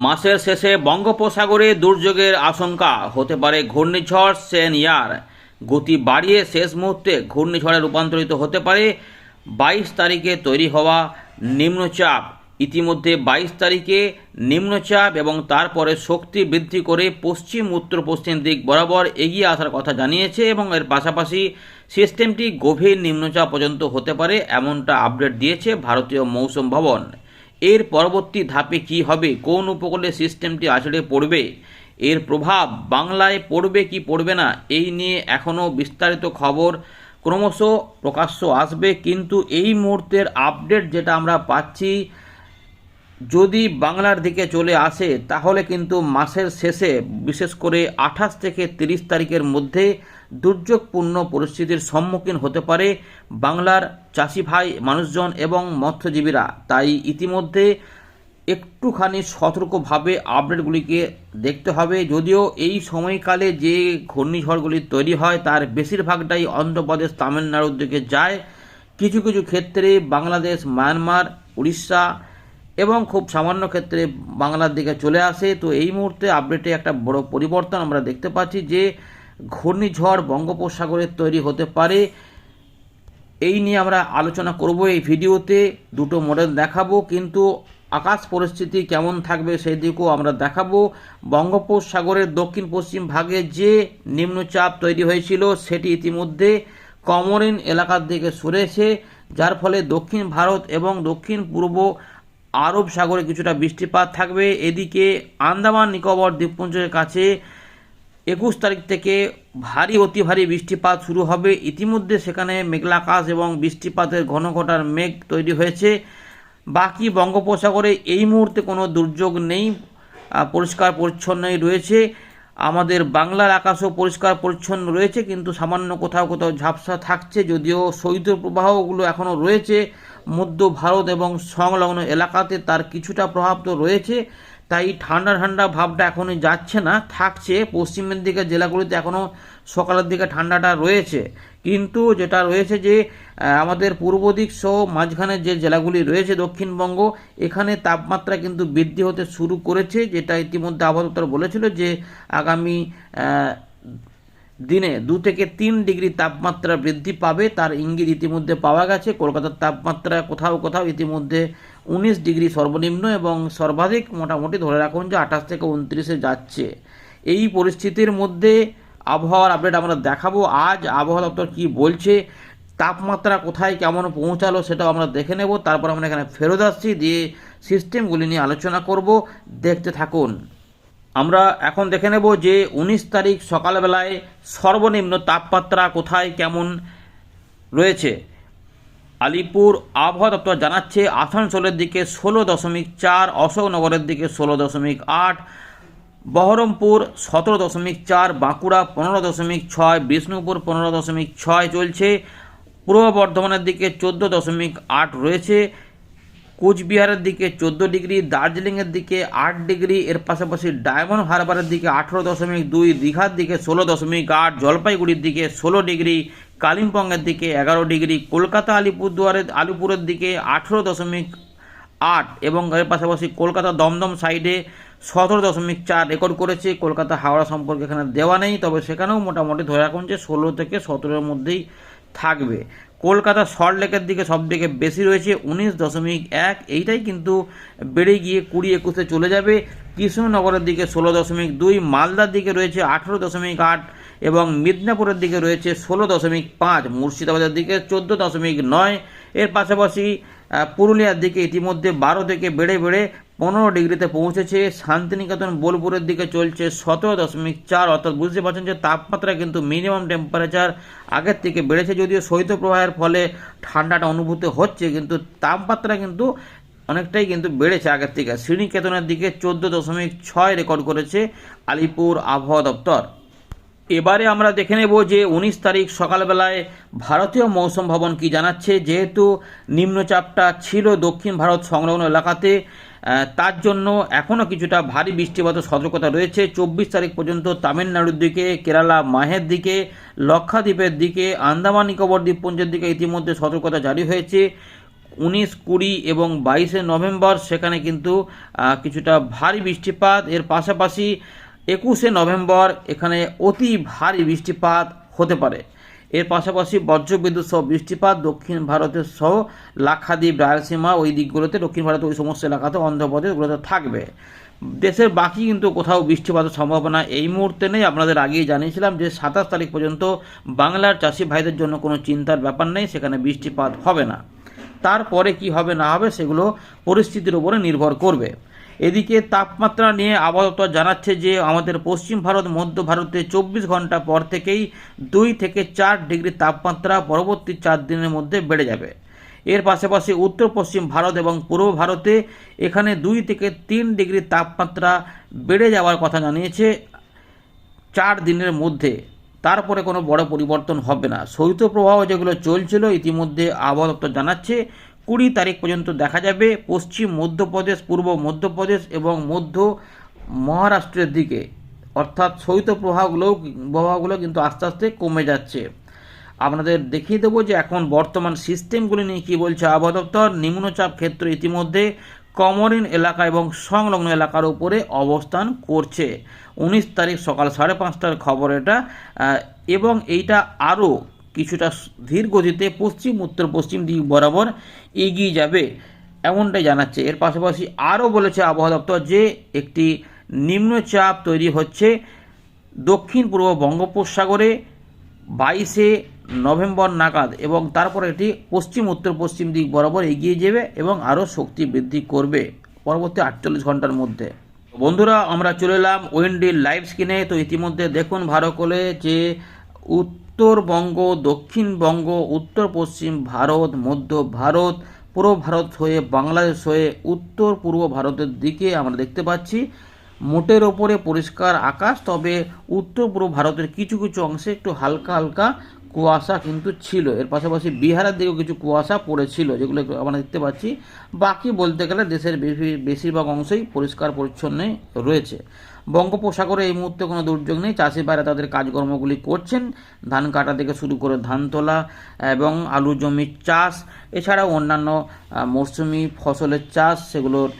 মাসের শেষে বঙ্গোপসাগরে দুর্যোগের আশঙ্কা। হতে পারে ঘূর্ণিঝড় সেন ইয়ার গতি বাড়িয়ে শেষ মুহূর্তে ঘূর্ণিঝড়ে রূপান্তরিত হতে পারে বাইশ তারিখে তৈরি হওয়া নিম্নচাপ। ইতিমধ্যে বাইশ তারিখে নিম্নচাপ এবং তারপরে শক্তি বৃদ্ধি করে পশ্চিম উত্তর পশ্চিম দিক বরাবর এগিয়ে আসার কথা জানিয়েছে এবং এর পাশাপাশি সিস্টেমটি গভীর নিম্নচাপ পর্যন্ত হতে পারে, এমনটা আপডেট দিয়েছে ভারতীয় মৌসুম ভবন। এর পরবর্তী ধাপে কি হবে? কোন উপকূলে সিস্টেমটি আসলে পড়বে? এর প্রভাব বাংলায় পড়বে কি পড়বে না? এই নিয়ে এখনও বিস্তারিত খবর ক্রমশ প্রকাশ্য আসবে। কিন্তু এই মুহূর্তের আপডেট যেটা আমরা পাচ্ছি যদি বাংলার দিকে চলে আসে, তাহলে কিন্তু মাসের শেষে, বিশেষ করে আঠাশ থেকে তিরিশ তারিখের মধ্যে দুর্যোগপূর্ণ পরিস্থিতির সম্মুখীন হতে পারে বাংলার চাষি ভাই, মানুষজন এবং মৎস্যজীবীরা। তাই ইতিমধ্যে একটুখানি সতর্কভাবে আপডেটগুলিকে দেখতে হবে। যদিও এই সময়কালে যে ঘূর্ণিঝড়গুলি তৈরি হয়, তার বেশিরভাগটাই অন্ধ্রপ্রদেশ, তামিলনাড়ুর দিকে যায়। কিছু কিছু ক্ষেত্রে বাংলাদেশ, মায়ানমার, উড়িষ্যা এবং খুব সামান্য ক্ষেত্রে বাংলার দিকে চলে আসে। তো এই মুহূর্তে আপডেটে একটা বড় পরিবর্তন আমরা দেখতে পাচ্ছি যে, ঘূর্ণিঝড় বঙ্গোপসাগরে তৈরি হতে পারে। এই নিয়ে আমরা আলোচনা করব এই ভিডিওতে। দুটো মডেল দেখাবো, কিন্তু আকাশ পরিস্থিতি কেমন থাকবে সেই দিকেও আমরা দেখাবো। বঙ্গোপসাগরের দক্ষিণ পশ্চিম ভাগে যে নিম্নচাপ তৈরি হয়েছিল, সেটি ইতিমধ্যে কমরিন এলাকার দিকে সরেছে, যার ফলে দক্ষিণ ভারত এবং দক্ষিণ পূর্ব আরব সাগরে কিছুটা বৃষ্টিপাত থাকবে। এদিকে আন্দামান, নিকোবর, দ্বীপপুঞ্জের কাছে একুশ তারিখ থেকে ভারী, অতি ভারী বৃষ্টিপাত শুরু হবে। ইতিমধ্যে সেখানে মেঘলাকাশ এবং বৃষ্টিপাতের ঘন ঘটার মেঘ তৈরি হয়েছে। বাকি বঙ্গোপসাগরে এই মুহূর্তে কোনো দুর্যোগ নেই পরিষ্কার পরিচ্ছন্নই রয়েছে। আমাদের বাংলার আকাশও পরিষ্কার পরিচ্ছন্ন রয়েছে, কিন্তু সামান্য কোথাও কোথাও ঝাপসা থাকছে, যদিও শৈত্যপ্রবাহগুলো এখনও রয়েছে। মধ্য ভারত এবং সংলগ্ন এলাকাতে তার কিছুটা প্রভাব তো রয়েছে, তাই ঠান্ডা ঠান্ডা ভাবটা এখনই যাচ্ছে না, থাকছে। পশ্চিমের দিকে জেলাগুলিতে এখনও সকালের দিকে ঠান্ডাটা রয়েছে। কিন্তু যেটা রয়েছে যে আমাদের পূর্ব দিক সহ মাঝখানে যে জেলাগুলি রয়েছে দক্ষিণবঙ্গ, এখানে তাপমাত্রা কিন্তু বৃদ্ধি হতে শুরু করেছে, যেটা ইতিমধ্যে আবহাওয়া দপ্তর বলেছিল যে, আগামী দিনে দু থেকে তিন ডিগ্রি তাপমাত্রা বৃদ্ধি পাবে। তার ইঙ্গিত ইতিমধ্যে পাওয়া গেছে। কলকাতার তাপমাত্রা কোথাও কোথাও ইতিমধ্যে উনিশ ডিগ্রি সর্বনিম্ন এবং সর্বাধিক মোটামুটি ধরে রাখুন যে আঠাশ থেকে উনত্রিশে যাচ্ছে। এই পরিস্থিতির মধ্যে আবহাওয়ার আপডেট আমরা দেখাবো। আজ আবহাওয়া দপ্তর কী বলছে, তাপমাত্রা কোথায় কেমন পৌঁছালো সেটাও আমরা দেখে নেব। তারপর আমরা এখানে ফেরত আসছি। দিয়ে সিস্টেমগুলি নিয়ে আলোচনা করব। দেখতে থাকুন। আমরা এখন দেখে নেব যে উনিশ তারিখ সকালবেলায় সর্বনিম্ন তাপমাত্রা কোথায়, কেমন রয়েছে। আলিপুর আবহাওয়া দপ্তর জানাচ্ছে, আসানসোলের দিকে ষোলো দশমিক চার, অশোকনগরের দিকে ষোলো দশমিক আট, বহরমপুর সতেরো দশমিক চার, বাঁকুড়া পনেরো দশমিক ছয়, বিষ্ণুপুর পনেরো দশমিক ছয় চলছে। পূর্ব বর্ধমানের দিকে চোদ্দ দশমিক আট রয়েছে। কোচবিহারের দিকে চোদ্দ ডিগ্রি, দার্জিলিংয়ের দিকে আট ডিগ্রি, এর পাশাপাশি ডায়মন্ড হারবারের দিকে আঠেরো দশমিক দুই, দীঘার দিকে ষোলো দশমিক আট, জলপাইগুড়ির দিকে ষোলো ডিগ্রি, কালিম্পংয়ের দিকে এগারো ডিগ্রি, কলকাতা, আলিপুরদুয়ারের, আলিপুরের দিকে আঠেরো দশমিক আট এবং এর পাশাপাশি কলকাতা দমদম সাইডে সতেরো দশমিক চার রেকর্ড করেছে। কলকাতা হাওড়া সম্পর্কে এখানে দেওয়া নেই, তবে সেখানেও মোটামুটি ধরে রাখুন যে ষোলো থেকে সতেরোর মধ্যেই থাকবে। কলকাতা সল্টলেকের দিকে সব থেকে বেশি রয়েছে, উনিশ দশমিক এক। এইটাই কিন্তু বেড়ে গিয়ে কুড়ি একুশে চলে যাবে। কৃষ্ণনগরের দিকে ষোলো দশমিক দুই, মালদার দিকে রয়েছে আঠেরো দশমিক আট এবং মিদনাপুরের দিকে রয়েছে ষোলো দশমিক পাঁচ, মুর্শিদাবাদের দিকে চোদ্দ দশমিক নয়। এর পাশাপাশি পুরুলিয়ার দিকে ইতিমধ্যে বারো থেকে বেড়ে বেড়ে পনেরো ডিগ্রিতে পৌঁছেছে। শান্তিনিকেতন বোলপুরের দিকে চলছে সতেরো দশমিক চার, অর্থাৎ বুঝতে পারছেন যে তাপমাত্রা কিন্তু মিনিমাম টেম্পারেচার আগের থেকে বেড়েছে যদিও শৈত্যপ্রবাহের ফলে ঠান্ডাটা অনুভূত হচ্ছে, কিন্তু তাপমাত্রা কিন্তু অনেকটাই কিন্তু বেড়েছে আগের থেকে। শ্রীনিকেতনের দিকে চোদ্দ দশমিক ছয় রেকর্ড করেছে আলিপুর আবহাওয়া দপ্তর। এবারে আমরা দেখে নেব যে উনিশ তারিখ সকালবেলায় ভারতীয় মৌসুম ভবন কি জানাচ্ছে। যেহেতু নিম্নচাপটা ছিল দক্ষিণ ভারত সংলগ্ন এলাকাতে তার জন্য এখনও কিছুটা ভারী বৃষ্টিপাত সতর্কতা রয়েছে। চব্বিশ তারিখ পর্যন্ত তামিলনাড়ুর দিকে, কেরালা মাহের দিকে, লক্ষাদ্বীপের দিকে, আন্দামান, নিকোবর দ্বীপপুঞ্জের দিকে ইতিমধ্যে সতর্কতা জারি হয়েছে। উনিশ, কুড়ি এবং বাইশে নভেম্বর সেখানে কিন্তু কিছুটা ভারী বৃষ্টিপাত। এর পাশাপাশি একুশে নভেম্বর এখানে অতি ভারী বৃষ্টিপাত হতে পারে। এর পাশাপাশি বজ্রবিদ্যুৎ সহ বৃষ্টিপাত, দক্ষিণ ভারতের সহ লাক্ষাদ্বীপ, রায়লসীমা ওই দিকগুলোতে দক্ষিণ ভারতের ওই সমস্ত এলাকাতে অন্ধ্রপ্রদেশ ওগুলোতে থাকবে। দেশের বাকি কিন্তু কোথাও বৃষ্টিপাতের সম্ভাবনা এই মুহূর্তে নেই। আপনাদের আগেই জানিয়েছিলাম যে সাতাশ তারিখ পর্যন্ত বাংলার চাষি ভাইদের জন্য কোনো চিন্তার ব্যাপার নেই, সেখানে বৃষ্টিপাত হবে না। তারপরে কি হবে না হবে সেগুলো পরিস্থিতির উপরে নির্ভর করবে। এদিকে তাপমাত্রা নিয়ে দপ্তর জানাচ্ছে যে আমাদের পশ্চিম ভারত, মধ্য ভারতে চব্বিশ ঘণ্টা পর থেকেই দুই থেকে চার ডিগ্রি তাপমাত্রা পরবর্তী চার দিনের মধ্যে বেড়ে যাবে। এর পাশাপাশি উত্তর পশ্চিম ভারত এবং পূর্ব ভারতে এখানে দুই থেকে তিন ডিগ্রি তাপমাত্রা বেড়ে যাওয়ার কথা জানিয়েছে চার দিনের মধ্যে। তারপরে কোনো বড় পরিবর্তন হবে না। শৈত্যপ্রবাহ যেগুলো চলছিল, ইতিমধ্যে আবহাওয়া দপ্তর জানাচ্ছে কুড়ি তারিখ পর্যন্ত দেখা যাবে। পশ্চিম মধ্যপ্রদেশ, পূর্ব মধ্যপ্রদেশ এবং মধ্য মহারাষ্ট্রের দিকে। অর্থাৎ শৈত্যপ্রবাহগুলোও প্রবাহগুলো কিন্তু আস্তে আস্তে কমে যাচ্ছে। আপনাদের দেখিয়ে দেবো যে এখন বর্তমান সিস্টেমগুলি নিয়ে কী বলছে আবহাওয়া দপ্তর। নিম্নচাপ ক্ষেত্র ইতিমধ্যে কমরিন এলাকা এবং সংলগ্ন এলাকার উপরে অবস্থান করছে। উনিশ তারিখ সকাল সাড়ে পাঁচটার খবর এটা। এবং এইটা আরও কিছুটা ধীর গতিতে পশ্চিম, উত্তর, পশ্চিম দিক বরাবর এগিয়ে যাবে, এমনটাই জানাচ্ছে। এর পাশাপাশি আরও বলেছে আবহাওয়া দপ্তর যে একটি নিম্নচাপ তৈরি হচ্ছে দক্ষিণ পূর্ব বঙ্গোপসাগরে বাইশে নভেম্বর নাগাদ এবং তারপর এটি পশ্চিম, উত্তর, পশ্চিম দিক বরাবর এগিয়ে যাবে এবং আরও শক্তি বৃদ্ধি করবে পরবর্তী আটচল্লিশ ঘণ্টার মধ্যে। বন্ধুরা, আমরা চলে এলাম ওয়েন্ডির লাইভ স্ক্রিনে তো ইতিমধ্যে দেখুন ভালো করে যে উত্তরবঙ্গ, দক্ষিণবঙ্গ উত্তর পশ্চিম ভারত, মধ্য ভারত, পূর্ব ভারত হয়ে বাংলাদেশ হয়ে উত্তর পূর্ব ভারতের দিকে আমরা দেখতে পাচ্ছি। মোটের ওপরে পরিষ্কার আকাশ, তবে উত্তর পূর্ব ভারতের কিছু কিছু অংশে একটু হালকা হালকা কুয়াশা কিন্তু ছিল। এর পাশাপাশি বিহারের দিকেও কিছু কুয়াশা পড়েছিল, যেগুলো আমরা দেখতে পাচ্ছি। বাকি বলতে গেলে দেশের বেশিরভাগ অংশই পরিষ্কার পরিচ্ছন্ন রয়েছে। বঙ্গোপসাগরে এই মুহূর্তে কোনো দুর্যোগ নেই। চাষি ভাইরা তাদের কাজকর্মগুলি করছেন। ধান কাটা থেকে শুরু করে ধান তোলা এবং আলু জমির চাষ, এছাড়াও অন্যান্য মরশুমি ফসলের চাষ, সেগুলোর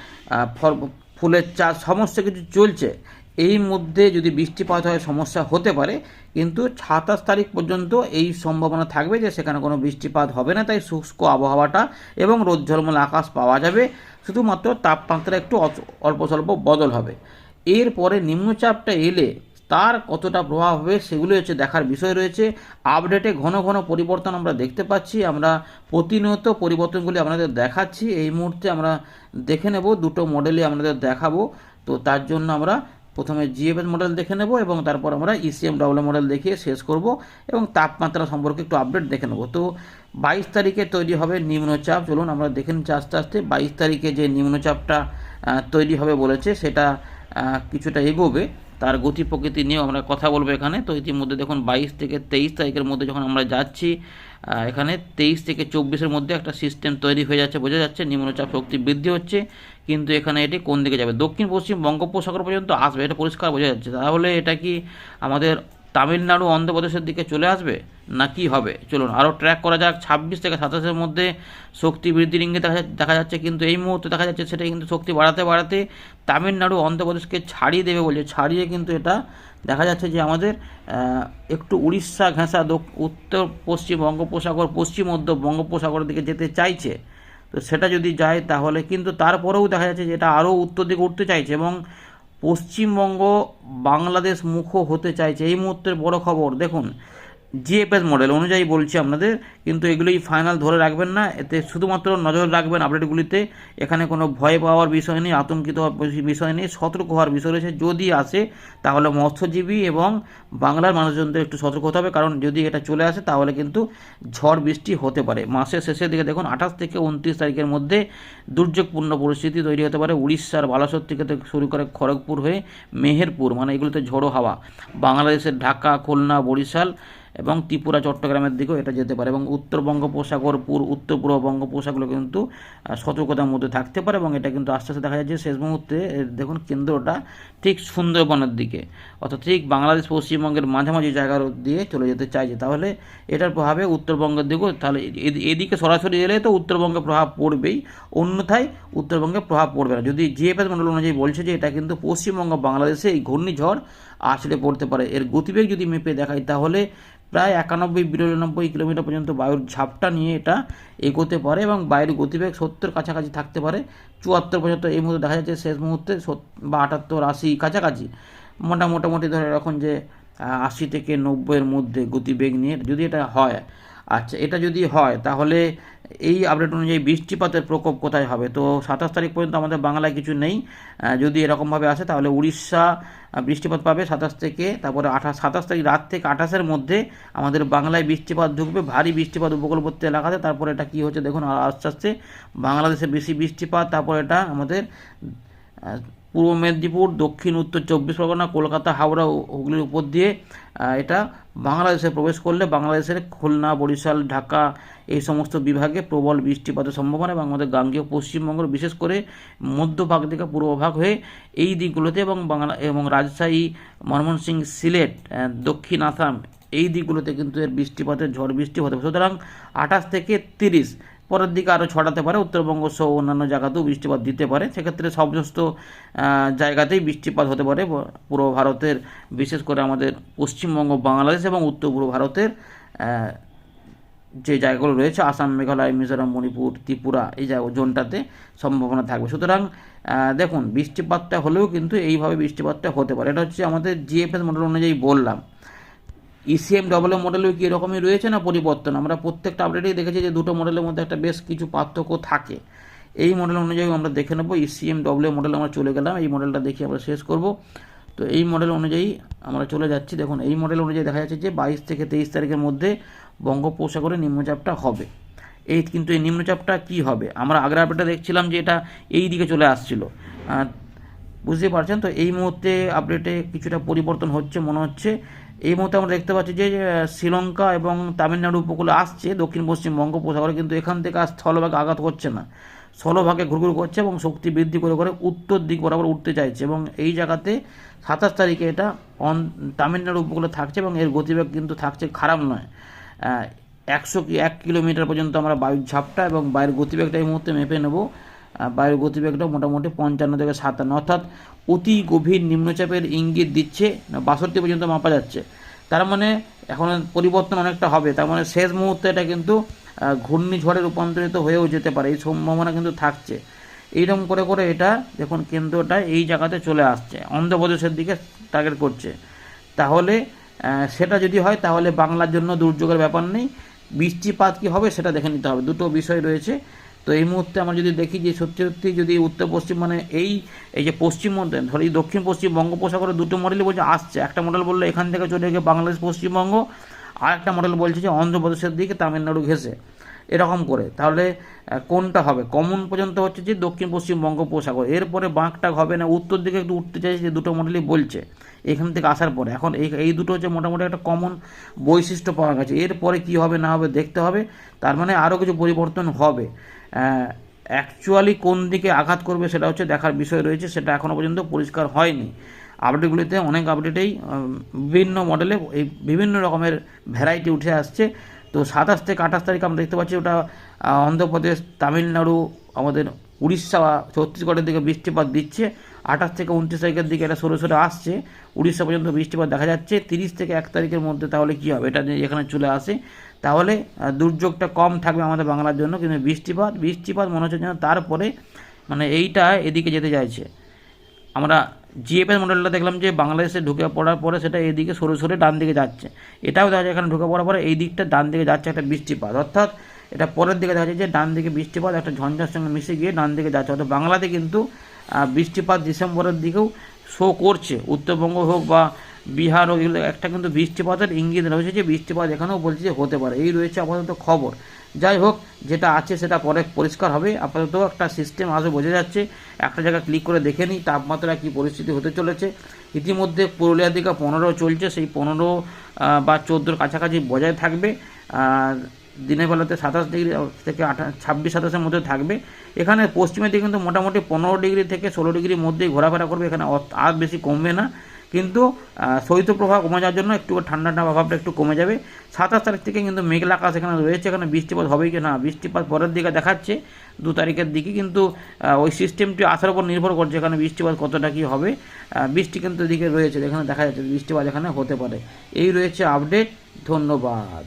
ফল- ফুলের চাষ, সমস্ত কিছু চলছে। এই মধ্যে যদি বৃষ্টিপাত হয়, সমস্যা হতে পারে। কিন্তু সাতাশ তারিখ পর্যন্ত এই সম্ভাবনা থাকবে যে, সেখানে কোনো বৃষ্টিপাত হবে না। তাই শুষ্ক আবহাওয়াটা এবং রোদ ঝলমল আকাশ পাওয়া যাবে। শুধুমাত্র তাপমাত্রা একটু অল্প স্বল্প বদল হবে। এরপরে নিম্নচাপটা এলে তার কতটা প্রভাব হবে সেগুলো হচ্ছে দেখার বিষয় রয়েছে। আপডেটে ঘন ঘন পরিবর্তন আমরা দেখতে পাচ্ছি। আমরা প্রতিনিয়ত পরিবর্তনগুলি আপনাদের দেখাচ্ছি। এই মুহূর্তে আমরা দেখে নেব, দুটো মডেলই আপনাদের দেখাবো। তো তার জন্য আমরা প্রথমে জিএফএস মডেল দেখে নেব এবং তারপর আমরা ইসিএম ডাবল মডেল দেখিয়ে শেষ করব এবং তাপমাত্রা সম্পর্কে একটু আপডেট দেখে নেব। তো বাইশ তারিখে তৈরি হবে নিম্নচাপ। চলুন আমরা দেখে নিচ্ছি আস্তে আস্তে। বাইশ তারিখে যে নিম্নচাপটা তৈরি হবে বলেছে, সেটা কিছুটা এগোবে, তার গতি প্রকৃতি নিয়েও আমরা কথা বলব এখানে। তো ইতিমধ্যে দেখুন, বাইশ থেকে তেইশ তারিখের মধ্যে যখন আমরা যাচ্ছি এখানে তেইশ থেকে চব্বিশের মধ্যে একটা সিস্টেম তৈরি হয়ে যাচ্ছে, বোঝা যাচ্ছে নিম্নচাপ শক্তি বৃদ্ধি হচ্ছে। কিন্তু এখানে এটি কোন দিকে যাবে? দক্ষিণ পশ্চিম বঙ্গোপসাগর পর্যন্ত আসবে, এটা পরিষ্কার বোঝা যাচ্ছে। তাহলে এটা কি আমাদের তামিলনাড়ু অন্ধ্রপ্রদেশের দিকে চলে আসবে? না কি হবে? চলুন, আরও ট্র্যাক করা যাক। ছাব্বিশ থেকে সাতাশের মধ্যে শক্তি বৃদ্ধির ইঙ্গিত দেখা যাচ্ছে কিন্তু এই মুহূর্তে দেখা যাচ্ছে সেটা কিন্তু শক্তি বাড়াতে বাড়াতে তামিলনাড়ু অন্ধ্রপ্রদেশকে ছাড়িয়ে দেবে বলছে ছাড়িয়ে কিন্তু এটা দেখা যাচ্ছে যে আমাদের একটু উড়িষ্যা ঘেঁষা উত্তর পশ্চিম বঙ্গোপসাগর, পশ্চিম মধ্য বঙ্গোপসাগরের দিকে যেতে চাইছে। তো সেটা যদি যায় তাহলে কিন্তু তারপরেও দেখা যাচ্ছে যে এটা আরও উত্তর দিকে উঠতে চাইছে এবং পশ্চিমবঙ্গ বাংলাদেশ মুখো হতে চাইছে। এই মুহূর্তের বড় খবর দেখুন জিএফএস মডেল অনুযায়ী বলছি আপনাদের, কিন্তু এগুলোই ফাইনাল ধরে রাখবেন না। এতে শুধুমাত্র নজর রাখবেন আপডেটগুলিতে এখানে কোনো ভয় পাওয়ার বিষয় নেই, আতঙ্কিত হওয়ার বিষয় নেই, সতর্ক হওয়ার বিষয় রয়েছে। যদি আসে, তাহলে মৎস্যজীবী এবং বাংলার মানুষজনদের একটু সতর্ক হতে হবে, কারণ যদি এটা চলে আসে, তাহলে কিন্তু ঝড় বৃষ্টি হতে পারে। মাসের শেষের দিকে দেখুন, আঠাশ থেকে উনত্রিশ তারিখের মধ্যে দুর্যোগপূর্ণ পরিস্থিতি তৈরি হতে পারে। উড়িষ্যার বালাসোর থেকে শুরু করে খড়গপুর হয়ে মেহেরপুর মানে এগুলোতে ঝোড়ো হাওয়া। বাংলাদেশের ঢাকা, খুলনা, বরিশাল এবং ত্রিপুরা, চট্টগ্রামের দিকেও এটা যেতে পারে এবং উত্তর বঙ্গোপসাগর, পূর্ব, উত্তর পূর্ব বঙ্গোপসাগরগুলো কিন্তু সতর্কতার মধ্যে থাকতে পারে এবং এটা কিন্তু আস্তে আস্তে দেখা যাচ্ছে শেষ মুহূর্তে দেখুন কেন্দ্রটা ঠিক সুন্দরবনের দিকে। অর্থাৎ ঠিক বাংলাদেশ পশ্চিমবঙ্গের মাঝামাঝি জায়গার দিয়ে চলে যেতে চাইছে। তাহলে এটার প্রভাবে উত্তরবঙ্গের দিকেও তাহলে এদিকে সরাসরি এলে তো উত্তরবঙ্গে প্রভাব পড়বেই, অন্যথায় উত্তরবঙ্গে প্রভাব পড়বে না। যদি জিএফএস মন্ডল অনুযায়ী বলছে যে এটা কিন্তু পশ্চিমবঙ্গ, বাংলাদেশে এই ঘূর্ণিঝড় আছড়ে পড়তে পারে। এর গতিবেগ যদি মেপে দেখায় তাহলে প্রায় একানব্বই, বিরানব্বই কিলোমিটার পর্যন্ত বায়ুর ঝাপটা নিয়ে এটা এগোতে পারে এবং বায়ুর গতিবেগ সত্তর কাছাকাছি থাকতে পারে। চুয়াত্তর পর্যন্ত এই মুহূর্তে দেখা যাচ্ছে শেষ মুহূর্তে বা আটাত্তর, আশি কাছাকাছি। মোটা মোটামুটি ধরে রাখুন যে আশি থেকে নব্বইয়ের মধ্যে গতিবেগ নিয়ে যদি এটা হয় আচ্ছা এটা যদি হয়, তাহলে এই আপডেট অনুযায়ী বৃষ্টিপাতের প্রকোপ কোথায় হবে? তো সাতাশ তারিখ পর্যন্ত আমাদের বাংলায় কিছু নেই। যদি এরকমভাবে আসে, তাহলে উড়িষ্যা বৃষ্টিপাত পাবে সাতাশ থেকে, তারপরে আঠাশ, সাতাশ তারিখ রাত থেকে আঠাশের মধ্যে আমাদের বাংলায় বৃষ্টিপাত ঢুকবে, ভারী বৃষ্টিপাত উপকূলবর্তী এলাকাতে। তারপরে এটা কী হচ্ছে, দেখুন, আস্তে আস্তে বাংলাদেশে বেশি বৃষ্টিপাত, তারপর এটা আমাদের পূর্ব মেদিনীপুর, দক্ষিণ, উত্তর চব্বিশ পরগনা, কলকাতা, হাওড়া হুগলির উপর দিয়ে এটা বাংলাদেশে প্রবেশ করলে বাংলাদেশের খুলনা, বরিশাল, ঢাকা এই সমস্ত বিভাগে প্রবল বৃষ্টিপাতের সম্ভাবনা এবং আমাদের গাঙ্গেয় পশ্চিমবঙ্গের বিশেষ করে মধ্যভাগ থেকে পূর্বভাগ হয়ে এই দিকগুলোতে এবং বাংলা এবং রাজশাহী, ময়মনসিংহ, সিলেট দক্ষিণ আসাম এই দিকগুলোতে কিন্তু এর বৃষ্টিপাতের ঝড় বৃষ্টি হতে সুতরাং আঠাশ থেকে তিরিশ পরের দিকে আরও ছড়াতে পারে, উত্তরবঙ্গ সহ অন্যান্য জায়গাতেও বৃষ্টিপাত দিতে পারে। সেক্ষেত্রে সমস্ত জায়গাতেই বৃষ্টিপাত হতে পারে। পূর্ব ভারতের, বিশেষ করে আমাদের পশ্চিমবঙ্গ, বাংলাদেশ এবং উত্তর পূর্ব ভারতের যে জায়গাগুলো রয়েছে, আসাম, মেঘালয়, মিজোরাম, মণিপুর, ত্রিপুরা, এই জায়গা, জোনটাতে সম্ভাবনা থাকবে। সুতরাং দেখুন, বৃষ্টিপাতটা হলেও কিন্তু এইভাবে বৃষ্টিপাতটা হতে পারে। এটা হচ্ছে আমাদের জিএফএস মডেল অনুযায়ী বললাম। ইসিএম ডবল মডেলেও কি এরকমই রয়েছে না পরিবর্তন? আমরা প্রত্যেকটা আপডেটেই দেখেছি যে দুটো মডেলের মধ্যে একটা বেশ কিছু পার্থক্য থাকে। এই মডেল অনুযায়ী আমরা দেখে নেব ইসিএম ডবল মডেল আমরা চলে গেলাম, এই মডেলটা দেখে আমরা শেষ করব। তো এই মডেল অনুযায়ী আমরা চলে যাচ্ছি। দেখুন, এই মডেল অনুযায়ী দেখা যাচ্ছে যে বাইশ থেকে তেইশ তারিখের মধ্যে বঙ্গোপসাগরে নিম্নচাপটা হবে। এই কিন্তু এই নিম্নচাপটা কি হবে? আমরা আগের আপডেটে দেখছিলাম যে এটা এই দিকে চলে আসছিল। বুঝতে পারছেন? তো এই মুহূর্তে আপডেটে কিছুটা পরিবর্তন হচ্ছে, মনে হচ্ছে। এই মুহূর্তে আমরা দেখতে পাচ্ছি যে শ্রীলঙ্কা এবং তামিলনাড়ু উপকূলে আসছে, দক্ষিণ পশ্চিম বঙ্গোপসাগরে, কিন্তু এখান থেকে আর স্থলভাগে আঘাত করছে না। স্থলভাগে ঘুরঘুর করছে এবং শক্তি বৃদ্ধি করে করে উত্তর দিক বরাবর উঠতে চাইছে এবং এই জায়গাতে সাতাশ তারিখে এটা অন, তামিলনাড়ু উপকূলে থাকছে এবং এর গতিবেগ কিন্তু থাকছে খারাপ নয়। একশো কি, এক কিলোমিটার পর্যন্ত আমরা বায়ুর ঝাপটা এবং বায়ুর গতিবেগটা এই মুহূর্তে মেপে নেব। বায়ুর গতিবেগটা মোটামুটি পঞ্চান্ন থেকে সাতান্ন। অর্থাৎ অতি গভীর নিম্নচাপের ইঙ্গিত দিচ্ছে বাষট্টি পর্যন্ত মাপা যাচ্ছে। তার মানে এখন পরিবর্তন অনেকটা হবে। তার মানে শেষ মুহূর্তে এটা কিন্তু ঘূর্ণিঝড়ে রূপান্তরিত হয়েও যেতে পারে। এই সম্ভাবনা কিন্তু থাকছে। এইরকম করে করে এটা দেখুন কেন্দ্রটা এই জায়গাতে চলে আসছে। অন্ধ্রপ্রদেশের দিকে টার্গেট করছে। তাহলে সেটা যদি হয় তাহলে বাংলার জন্য দুর্যোগের ব্যাপার নেই। বৃষ্টিপাত কী হবে সেটা দেখে নিতে হবে। দুটো বিষয় রয়েছে। তো এই মুহূর্তে আমরা যদি দেখি যে সত্যি সত্যি যদি উত্তর পশ্চিম মানে এই এই যে পশ্চিম মধ্যে এই দক্ষিণ পশ্চিম বঙ্গোপসাগরে দুটো মডেলই বলছে আসছে। একটা মডেল বলল এখান থেকে চলে গিয়ে বাংলাদেশ পশ্চিমবঙ্গ, আর একটা মডেল বলছে যে অন্ধ্রপ্রদেশের দিকে তামিলনাড়ু ঘেঁষে। এরকম করে। তাহলে কোনটা হবে? কমন পর্যন্ত হচ্ছে যে দক্ষিণ পশ্চিম বঙ্গোপসাগর। এরপরে বাঁকটা হবে না, উত্তর দিকে একটু উঠতে চাইছে যে দুটো মডেলই বলছে। এখান থেকে আসার পরে। এখন এই এই দুটো হচ্ছে মোটামুটি একটা কমন বৈশিষ্ট্য পাওয়া গেছে। এরপরে কি হবে না হবে দেখতে হবে। তার মানে আরও কিছু পরিবর্তন হবে। অ্যাকচুয়ালি কোন দিকে আঘাত করবে সেটা হচ্ছে দেখার বিষয় রয়েছে, সেটা এখনও পর্যন্ত পরিষ্কার হয়নি। আপডেটগুলিতে অনেক আপডেটেই বিভিন্ন মডেলে এই বিভিন্ন রকমের ভ্যারাইটি উঠে আসছে। তো সাতাশ থেকে আঠাশ তারিখ আমরা দেখতে পাচ্ছি ওটা অন্ধ্রপ্রদেশ, তামিলনাড়ু, আমাদের উড়িষ্যা বা ছত্তিশগড়ের দিকে বৃষ্টিপাত দিচ্ছে। আঠাশ থেকে উনত্রিশ তারিখের দিকে এটা সরে সরে আসছে। উড়িষ্যা পর্যন্ত বৃষ্টিপাত দেখা যাচ্ছে। তিরিশ থেকে এক তারিখের মধ্যে তাহলে কী হবে? এটা এখানে চলে আসে। তাহলে দুর্যোগটা কম থাকবে আমাদের বাংলার জন্য, কিন্তু বৃষ্টিপাত বৃষ্টিপাত মনে হচ্ছে যেন তারপরে মানে এইটা এদিকে যেতে চাইছে। আমরা জিএফএস মডেলটা দেখলাম যে বাংলাদেশে ঢুকে পড়ার পরে সেটা এইদিকে সরে সরে ডান দিকে যাচ্ছে। এটাও দেখা যায় এখানে ঢুকে পড়ার পরে এই দিকটা ডান দিকে যাচ্ছে একটা বৃষ্টিপাত। অর্থাৎ এটা পরের দিকে দেখা যাচ্ছে যে ডান দিকে বৃষ্টিপাত, একটা ঝঞ্ঝার সঙ্গে মিশে গিয়ে ডান দিকে যাচ্ছে। অর্থাৎ বাংলাতে কিন্তু বৃষ্টিপাত ডিসেম্বরের দিকেও শো করছে। উত্তরবঙ্গ হোক বা বিহার ও এগুলো, একটা কিন্তু বৃষ্টিপাতের ইঙ্গিত রয়েছে যে বৃষ্টিপাত এখানেও বলছে যে হতে পারে। এই রয়েছে আপাতত খবর। যাই হোক, যেটা আছে সেটা পরে পরিষ্কার হবে। আপাতত একটা সিস্টেম আসবে, বোঝা যাচ্ছে। একটা জায়গায় ক্লিক করে দেখে নিই, তাপমাত্রা কী পরিস্থিতি হতে চলেছে। ইতিমধ্যে পুরুলিয়ার দিকে পনেরো চলছে, সেই পনেরো বা চোদ্দোর কাছাকাছি বজায় থাকবে। দিনের বেলাতে সাতাশ ডিগ্রি থেকে আঠা, ছাব্বিশ সাতাশের মধ্যে থাকবে। এখানে পশ্চিমের দিকে কিন্তু মোটামুটি পনেরো ডিগ্রি থেকে ষোলো ডিগ্রির মধ্যেই ঘোরাফেরা করবে। এখানে আর বেশি কমবে না। কিন্তু শৈত্যপ্রবাহ কমে যাওয়ার জন্য একটু ঠান্ডা ঠান্ডা ভাবটা একটু কমে যাবে। সাতাশ তারিখ থেকে কিন্তু মেঘলা আকাশ এখানে রয়েছে। এখানে বৃষ্টিপাত হবেই কি না? বৃষ্টিপাত পরের দিকে দেখাচ্ছে। দু তারিখের দিকে কিন্তু ওই সিস্টেমটি আসার উপর নির্ভর করছে এখানে বৃষ্টিপাত কতটা কী হবে। বৃষ্টি কিন্তু এদিকে রয়েছে। এখানে দেখা যাচ্ছে বৃষ্টিপাত এখানে হতে পারে। এই রয়েছে আপডেট ধন্যবাদ।